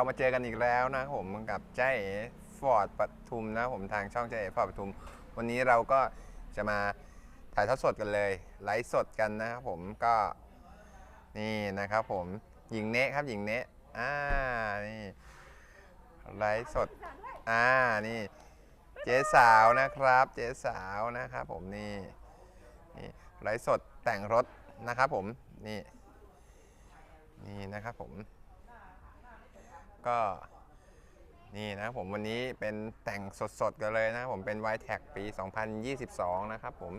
เรามาเจอกันอีกแล้วนะผมกับเจ้าเอ๋ฟอร์ดปทุมนะผมทางช่องเจ้าเอ๋ฟอร์ดปทุม วันนี้เราก็จะมาถ่ายทอดสดกันเลย ไลฟ์สดกันนะครับผมก็นี่นะครับผมหญิงเนะครับหญิงเนะอ่านี่ไลฟ์สดอ่านี่เจ๊สาวนะครับ เจ๊สาวนะครับผมนี่นี่ไลฟ์สดแต่งรถนะครับผมนี่นี่นะครับผม ก็นี่นะผมวันนี้เป็นแต่งสดๆกันเลยนะผมเป็น y t e c ปี 2022 นะครับผม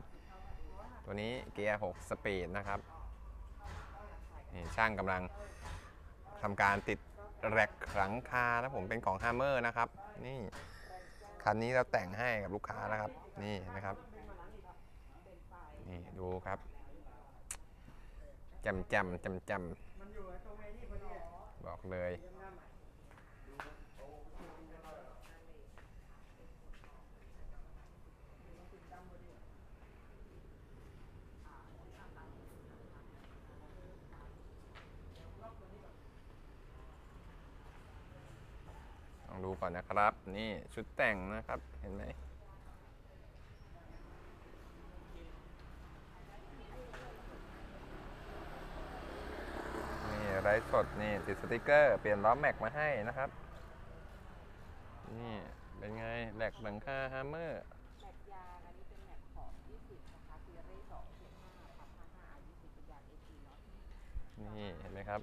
ตัวนี้เกียร์ 6 สปีดนะครับ นี่ช่างกำลังทำการติดแร็กหลังคานะผมเป็นของ Hammer นะครับ นี่คันนี้เราแต่งให้กับลูกค้านะครับ นี่นะครับ นี่ดูครับจำจำจำจำบอกเลย ก่อนนะครับ นี่ชุดแต่งนะครับ เห็นไหมนี่ไร้สดนี่ติดสติกเกอร์ เปลี่ยนล้อแม็กมาให้นะครับ นี่เป็นไงแหลกหลังคาฮาร์เมอร์แมทยางอันนี้เป็นแมทของ20นะคะซีรีส์2 5พับ55 20เป็นยาง AC เนาะนี่เห็นไหมครับ